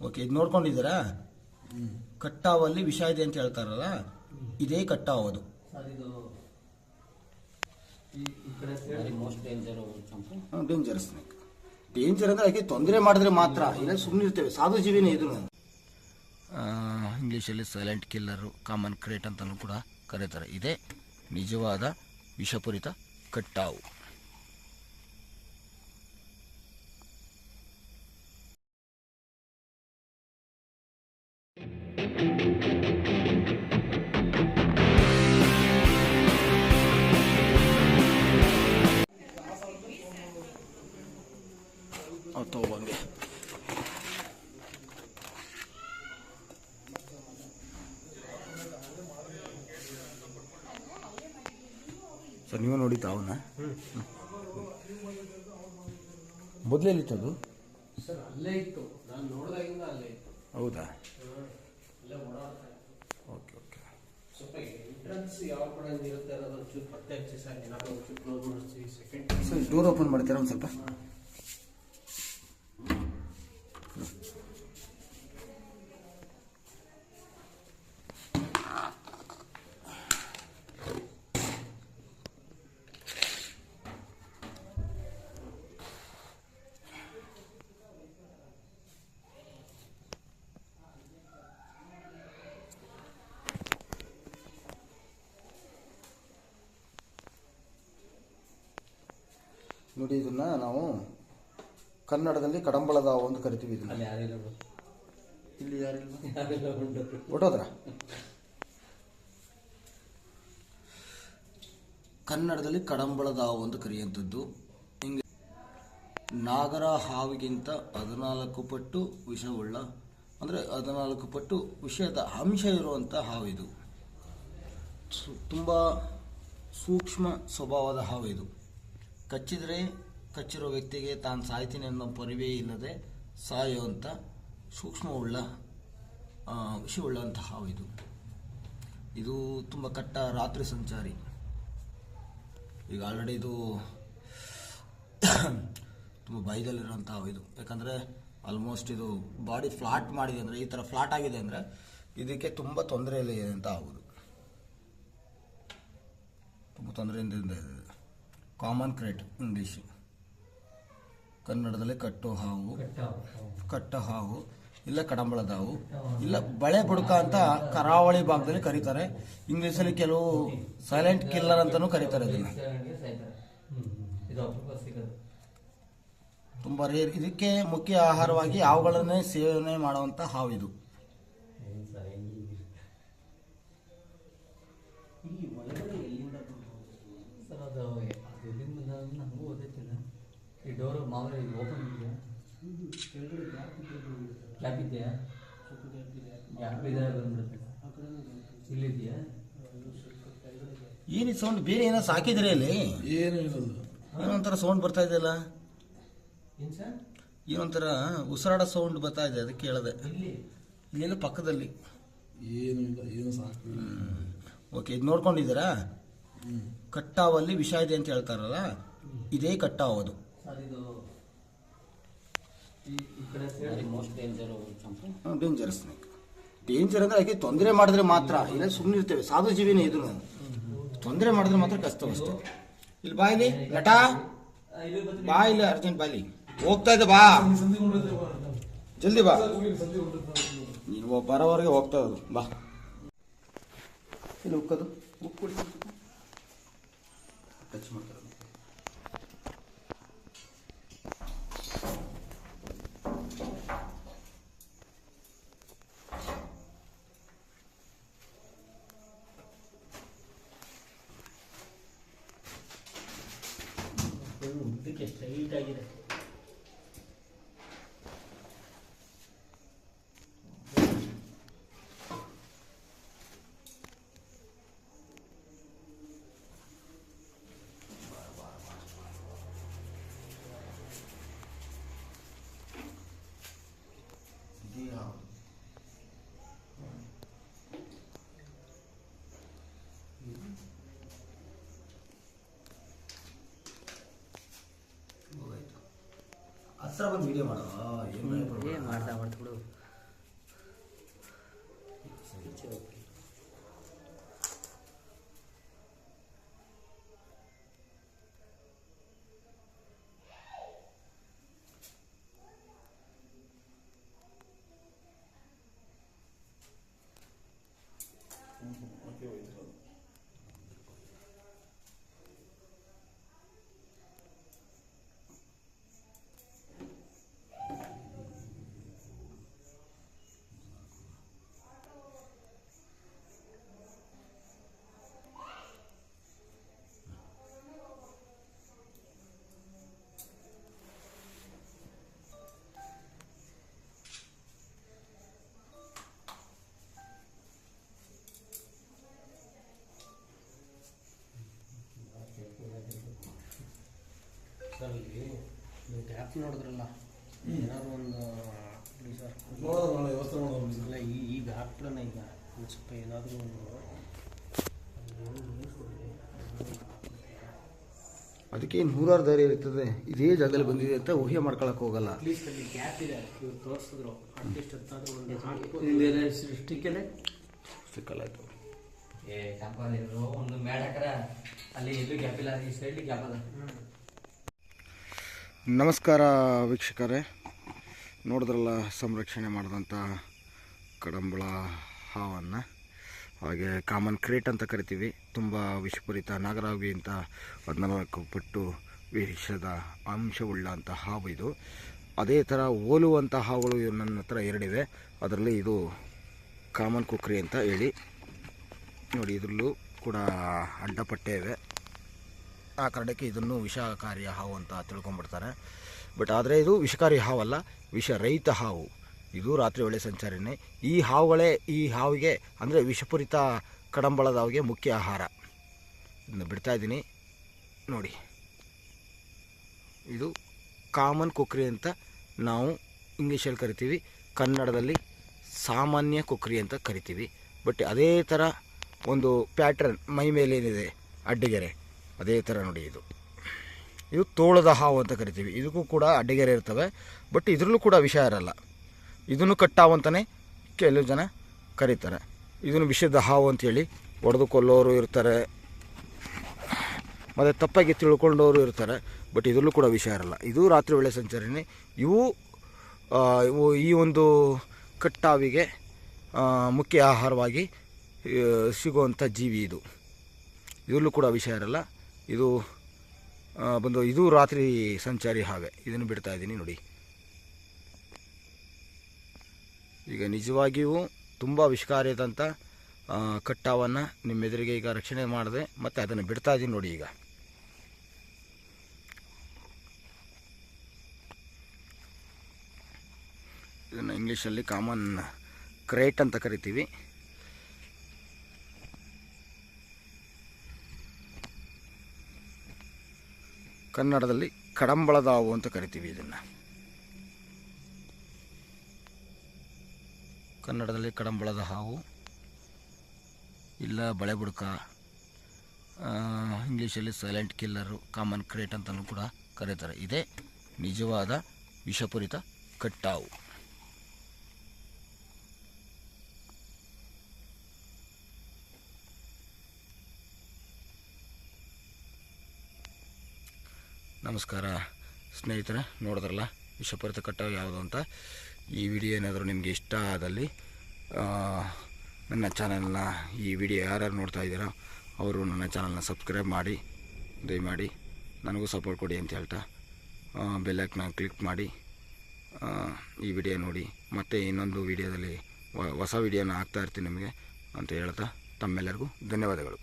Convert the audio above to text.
Okay ಇದು ನೋಡ್ಕೊಂಡಿದ್ದೀರಾ? ಕಟ್ಟಾವಲ್ಲಿ ವಿಷ ಇದೆ ಅಂತ ಹೇಳ್ತಾರಲ್ಲ ಇದೇ ಕಟ್ಟಾವ್ ಅದು ಡೇಂಜರ್ ಸ್ನೇಕ್ ಡೇಂಜರ್ ಅಂದ್ರೆ ಅದಕ್ಕೆ ತೊಂದರೆ ಮಾಡಿದ್ರೆ ಮಾತ್ರ ಇಲ್ಲ ಸುಮ್ಮನೆ ಇರ್ತೇವೆ. ಸಾಧು ಜೀವಿನೇ ಇದು ಇಂಗ್ಲೀಷಲ್ಲಿ ಸೈಲೆಂಟ್ ಕಿಲ್ಲರು ಕಾಮನ್ ಕ್ರೇಟ್ ಅಂತಲೂ ಕೂಡ ಕರೀತಾರೆ. ಇದೇ ನಿಜವಾದ ವಿಷಪೂರಿತ ಕಟ್ಟಾವು. ನೋಡಿ ತಾವನ್ನ ಮೊದಲೆಲ್ಲಿತ್ತದು ಸರ್ ಅಲ್ಲೇ ಇತ್ತು. ನಾನು ನೋಡಿದಾಗಿಂದ ಅಲ್ಲೇ ಇತ್ತು. ಹೌದಾ? ಅಲ್ಲೇ ಓಡಾಡ್ತಾ. Okay okay. ಸ್ವಲ್ಪ ಎಂಟ್ರೆನ್ಸ್ ಯಾವ ಕಡೆ ಇರುತ್ತೆ ಅನ್ನೋದು ಒಂಚೂರು ಪತ್ತೆ ಹಚ್ಚಿ ಸರ್ ಏನಾದ್ರು ಒಂಚೂರು close second sir door open ಮಾಡ್ತೀರಾ ಒಂದು ಸ್ವಲ್ಪ? ನೋಡಿ ಇದನ್ನ ನಾವು ಕನ್ನಡದಲ್ಲಿ ಕಡಂಬಳದ ಒಂದು ಕರಿತೀವಿ ಇದನ್ನ. ಇಲ್ಲಿ ಯಾರಿಲ್ಲ ಹೊಟ್ಟೋದ್ರ ಕನ್ನಡದಲ್ಲಿ ಕಡಂಬಳದ ಒಂದು ಕರೆಯುವಂಥದ್ದು. ಹಿಂಗೆ ನಾಗರ ಹಾವಿಗಿಂತ ಹದಿನಾಲ್ಕು ಪಟ್ಟು ವಿಷವುಳ್ಳ ಅಂದರೆ ಹದಿನಾಲ್ಕು ಪಟ್ಟು ವಿಷಯದ ಅಂಶ ಇರುವಂಥ ಹಾವು ಇದು ಸು- ತುಂಬ ಸೂಕ್ಷ್ಮ ಸ್ವಭಾವದ ಹಾವು ಇದು ಕಚ್ಚಿದರೆ ಕಚ್ಚಿರೋ ವ್ಯಕ್ತಿಗೆ ತಾನು ಸಾಯ್ತೀನಿ ಅನ್ನೋ ಪರಿವೇ ಇಲ್ಲದೆ ಸಾಯುವಂಥ ಸೂಕ್ಷ್ಮವುಳ್ಳ ವಿಷಯವುಳ್ಳಂತಹ ಹಾವು ಇದು. ಇದು ತುಂಬ ಕಟ್ಟ ರಾತ್ರಿ ಸಂಚಾರಿ. ಈಗ ಆಲ್ರೆಡಿ ಇದು ತುಂಬ ಭಯದಲ್ಲಿರೋಂಥ ಹಾವು ಇದು. ಯಾಕಂದರೆ ಆಲ್ಮೋಸ್ಟ್ ಇದು ಬಾಡಿ ಫ್ಲಾಟ್ ಮಾಡಿದೆ ಅಂದರೆ, ಈ ಥರ ಫ್ಲಾಟ್ ಆಗಿದೆ ಅಂದರೆ ಇದಕ್ಕೆ ತುಂಬ ತೊಂದರೆಯಲ್ಲಿ ಇದೆ ಅಂತ ಆಗೋದು ತುಂಬ ತೊಂದರೆಯಿಂದ ಇದೆ ಕಾಮನ್ ಕ್ರೇಟ್ ಇಂಗ್ಲೀಷ್. ಕನ್ನಡದಲ್ಲಿ ಕಟ್ಟು ಹಾವು, ಕಟ್ಟ ಹಾವು, ಇಲ್ಲ ಕಡಂಬಳದ ಹಾವು ಇಲ್ಲ ಬಳೆ ಬುಡಕ ಅಂತ ಕರಾವಳಿ ಭಾಗದಲ್ಲಿ ಕರೀತಾರೆ. ಇಂಗ್ಲೀಷಲ್ಲಿ ಕೆಲವು ಸೈಲೆಂಟ್ ಕಿಲ್ಲರ್ ಅಂತಲೂ ಕರೀತಾರೆ ಇದನ್ನು. ತುಂಬ ರೇರ್ ಇದಕ್ಕೆ ಮುಖ್ಯ ಆಹಾರವಾಗಿ ಹಾವುಗಳನ್ನೇ ಸೇವನೆ ಮಾಡುವಂಥ ಹಾವು ಇದು ಏನ್ ಸರ್ ಹೆಂಗಿದ್ದೀರಿ? ಈ ಒಳಗಡೆ ಎಲ್ಲಿಂದ ಸರ್ ಅದು ಅದು ಎಲ್ಲಿಂದ ಬಂದ ನಮಗೂ ಗೊತ್ತಿಲ್ಲ ಈ ಡೋರ್ ಮಾಮೂಲಿ ಓಪನ್ ಇದೆಯಾ ಗ್ಯಾಪ್ ಇದೆಯಾ ಗ್ಯಾಪ್ ಇದೆ ಬಂದ್ಬಿಡುತ್ತೆ. ಇಲ್ಲಿದೆಯಾ ಏನು ಸೌಂಡ್ ಬೇರೆ ಏನೋ ಸಾಕಿದ್ರೆ ಅಲ್ಲಿ? ಏನು ಇರೋದು ಏನೋ ಸೌಂಡ್ ಬರ್ತಾ ಇದೆಯಲ್ಲ ಏನು ಸರ್ ಏನೊಂಥರ ಉಸಿರಾಡ ಸೌಂಡ್ ಬರ್ತಾ ಇದೆ ಅದಕ್ಕೆ ಕೇಳಿದೆ. ಏನು ಪಕ್ಕದಲ್ಲಿ. ಏನು ಇಲ್ಲ ಏನು ಸಾಕು ಓಕೆ ಇದು ನೋಡ್ಕೊಂಡಿದ್ದೀರಾ? ಕಟ್ಟಾವಲ್ಲಿ ವಿಷ ಇದೆ ಅಂತ ಹೇಳ್ತಾರಲ್ಲ? ಇದೇ ಕಟ್ಟಾವದು. ಸರ್ ಇದು ಈ ಈ ಕಡೆ ಸೈಡ್ ಮೋಸ್ಟ್ ಡೇಂಜರ್ ಚಂಪು. Danger snake. ಡೇಂಜರ್ ಅಂದ್ರೆ ಅದಕ್ಕೆ ತೊಂದರೆ ಮಾಡಿದ್ರೆ ಮಾತ್ರ ಇಲ್ಲ ಸುಮ್ಮನೆ ಇರ್ತೇವೆ. ಸಾಧು ಜೀವಿನೇ ಇದು ತೊಂದರೆ ಮಾಡಿದ್ರೆ ಮಾತ್ರ ಕಷ್ಟ ಅಷ್ಟೇ ಇಲ್ಲಿ ಬಾ ಇಲ್ಲಿ ನಟ. ಬಾ ಇಲ್ಲ ಅರ್ಜೆಂಟ್ ಬಾ ಇಲ್ಲಿ. ಹೋಗ್ತಾ ಇದ್ದೆ ಬಾ. ಜಲ್ದಿ ಬಾ. ನೀನು ಬರೋವರೆಗೆ ಹೋಗ್ತಾ ಇರೋದು. ಬಾ. ಇಲ್ಲಿ ಉಕ್ಕದು. ಟಚ್ ಮಾಡ್ತಾರೆ ಉದ್ದಕ್ಕೆ ಸ್ಟ್ರೈಟ್ ಆಗಿದೆ ಹತ್ರ ಬಂದು ವಿಡಿಯೋ ಮಾಡೋ. ಏನು ಮಾಡ್ತಾ ಮಾಡ್ತಾ ಬಿಡು. ನೋಡಿದ್ರಲ್ಲ? ಏನಾದ್ರು ಒಂದು ಸರ್. ವ್ಯವಸ್ಥೆ ಮಾಡೋದು ಇಲ್ಲ ಈ ಈಗ ಹಾಕ್ಬಿಡೋಣ ಈಗ ಒಂದು ಸ್ವಲ್ಪ ಏನಾದರೂ ಒಂದು ಅದಕ್ಕೆ ನೂರಾರು ದಾರಿ ಇರ್ತದೆ. ಇದೇ ಜಾಗದಲ್ಲಿ ಬಂದಿದೆ ಅಂತ ಊಹೆ ಮಾಡ್ಕೊಳಕ್ ಹೋಗಲ್ಲ. ಒಂದು ಹಾಕ್ಬೋದು ಸ್ಟಿಕ್ಕಲ್ಲೇ ಏ ಗ್ಯಾಪ್ ಒಂದು ಮೇಡ ಹಾಕ್ರ ಅಲ್ಲಿ ಎಲ್ಲೂ ಗ್ಯಾಪ್ ಇಲ್ಲ. ಈ ಸೈಡ್ ಗ್ಯಾಪ್ ಅದ. ನಮಸ್ಕಾರ ವೀಕ್ಷಕರೇ. ನೋಡಿದ್ರಲ್ಲ, ಸಂರಕ್ಷಣೆ ಮಾಡಿದಂಥ ಕಡಂಬಳ ಹಾವನ್ನು. ಹಾಗೆ ಕಾಮನ್ ಕ್ರೇಟ್ ಅಂತ ಕರಿತೀವಿ. ತುಂಬ ವಿಷಪೂರಿತ ನಾಗರಾವಿ ಅಂತ ಹದಿನಾಲ್ಕು ಪಟ್ಟು ವಿಷದ ಅಂಶವುಳ್ಳಂಥ ಹಾವು ಇದು. ಅದೇ ಥರ ಹೋಲುವಂಥ ಹಾವುಗಳು ನನ್ನ ಹತ್ರ ಎರಡಿವೆ. ಅದರಲ್ಲಿ ಇದು ಕಾಮನ್ ಕುಕ್ರಿ ಅಂತ ಹೇಳಿ. ನೋಡಿ, ಇದರಲ್ಲೂ ಕೂಡ ಅಡ್ಡಪಟ್ಟೆ ಇವೆ. ಆ ಕಾರಣಕ್ಕೆ ಇದನ್ನು ವಿಷಕಾರಿ ಹಾವು ಅಂತ ತಿಳ್ಕೊಂಬಿಡ್ತಾರೆ ಬಟ್ ಆದರೆ ಇದು ವಿಷಕಾರಿ ಹಾವಲ್ಲ, ವಿಷರಹಿತ ಹಾವು. ಇದು ರಾತ್ರಿ ವೇಳೆ ಸಂಚಾರಿನೇ. ಈ ಹಾವುಗಳೇ, ಈ ಹಾವಿಗೆ ಅಂದರೆ ವಿಷಪೂರಿತ ಕಡಂಬಳದ ಹಾವಿಗೆ ಮುಖ್ಯ ಆಹಾರ. ಇದನ್ನು ಬಿಡ್ತಾ ಇದ್ದೀನಿ. ನೋಡಿ. ಇದು ಕಾಮನ್ ಕುಕ್ರಿ ಅಂತ ನಾವು ಇಂಗ್ಲೀಷಲ್ಲಿ ಕರಿತೀವಿ. ಕನ್ನಡದಲ್ಲಿ ಸಾಮಾನ್ಯ ಕುಕ್ರಿ ಅಂತ ಕರಿತೀವಿ. ಬಟ್ ಅದೇ ಥರ ಒಂದು ಪ್ಯಾಟ್ರನ್ ಮೈ ಏನಿದೆ ಅಡ್ಡಗೆರೆ. ಅದೇ ಥರ ನೋಡಿ ಇದು. ಇದು ತೋಳದ ಹಾವು ಅಂತ ಕರಿತೀವಿ. ಇದಕ್ಕೂ ಕೂಡ ಅಡ್ಡಗೆರೆ ಇರ್ತವೆ. ಬಟ್ ಇದರಲ್ಲೂ ಕೂಡ ವಿಷ ಇರಲ್ಲ. ಇದನ್ನು ಕಟ್ಟಾವು ಅಂತಲೇ ಕೆಲವು ಜನ ಕರೀತಾರೆ. ಇದನ್ನು ವಿಷದ ಹಾವು ಅಂತೇಳಿ ಹೊಡೆದು ಕೊಲ್ಲೋರು ಇರ್ತಾರೆ. ಮತ್ತು ತಪ್ಪಾಗಿ ತಿಳ್ಕೊಂಡವರು ಇರ್ತಾರೆ. ಬಟ್ ಇದರಲ್ಲೂ ಕೂಡ ವಿಷ ಇರಲ್ಲ. ಇದು ರಾತ್ರಿ ವೇಳೆ ಸಂಚಾರಿನೇ. ಇವು ಇವು ಈ ಒಂದು ಕಟ್ಟಾವಿಗೆ ಮುಖ್ಯ ಆಹಾರವಾಗಿ ಸಿಗುವಂಥ ಜೀವಿ ಇದು. ಇದರಲ್ಲೂ ಕೂಡ ವಿಷ ಇರಲ್ಲ. ಇದು ಬಂದು ಇದು ರಾತ್ರಿ ಸಂಚಾರಿ ಹಾಗೆ. ಇದನ್ನು ಬಿಡ್ತಾ ಇದ್ದೀನಿ ನೋಡಿ. ಈಗ ನಿಜವಾಗಿಯೂ ತುಂಬ ವಿಷಕಾರಿಯಾದಂಥ ಕಟ್ಟಾವನ್ನು ನಿಮ್ಮ ಎದುರಿಗೆ ಈಗ ರಕ್ಷಣೆ ಮಾಡಿದೆ, ಮತ್ತು ಅದನ್ನು ಬಿಡ್ತಾ ಇದ್ದೀನಿ ನೋಡಿ ಈಗ. ಇದನ್ನು ಇಂಗ್ಲೀಷಲ್ಲಿ ಕಾಮನ್ ಕ್ರೇಟ್ ಅಂತ ಕರಿತೀವಿ. ಕನ್ನಡದಲ್ಲಿ ಕಡಂಬಳದ ಹಾವು ಅಂತ ಕರಿತೀವಿ ಇದನ್ನು. ಕನ್ನಡದಲ್ಲಿ ಕಡಂಬಳದ ಹಾವು, ಇಲ್ಲ ಬಳೆ ಬುಡಕ ಇಂಗ್ಲೀಷಲ್ಲಿ ಸೈಲೆಂಟ್ ಕಿಲ್ಲರು ಕಾಮನ್ ಕ್ರೇಟ್ ಅಂತಲೂ ಕೂಡ ಕರೀತಾರೆ. ಇದೇ ನಿಜವಾದ ವಿಷಪೂರಿತ ಕಟ್ಟಾವು. ನಮಸ್ಕಾರ. ಸ್ನೇಹಿತರೆ, ನೋಡಿದ್ರಲ್ಲ ವಿಷಪೂರಿತ ಕಟ್ಟಾವು ಯಾವುದು ಅಂತ. ಈ ವಿಡಿಯೋ ಏನಾದರೂ ನಿಮಗೆ ಇಷ್ಟ ಆದಲ್ಲಿ ನನ್ನ ಚಾನಲ್ನ, ಈ ವಿಡಿಯೋ ಯಾರ್ಯಾರು ನೋಡ್ತಾ ಇದ್ದೀರೋ, ಅವರು ನನ್ನ ಚಾನಲ್ನ ಸಬ್ಸ್ಕ್ರೈಬ್ ಮಾಡಿ, ದಯಮಾಡಿ ನನಗೂ ಸಪೋರ್ಟ್ ಕೊಡಿ ಅಂತ ಹೇಳ್ತಾ ಬೆಲ್ಲೈಕ್ನ ಕ್ಲಿಕ್ ಮಾಡಿ ಈ ವಿಡಿಯೋ ನೋಡಿ. ಮತ್ತು ಇನ್ನೊಂದು ವಿಡಿಯೋದಲ್ಲಿ ಹೊಸ ವಿಡಿಯೋನ ಹಾಕ್ತಾ ಇರ್ತೀನಿ ನಿಮಗೆ ಅಂತ ಹೇಳ್ತಾ, ತಮ್ಮೆಲ್ಲರಿಗೂ ಧನ್ಯವಾದಗಳು.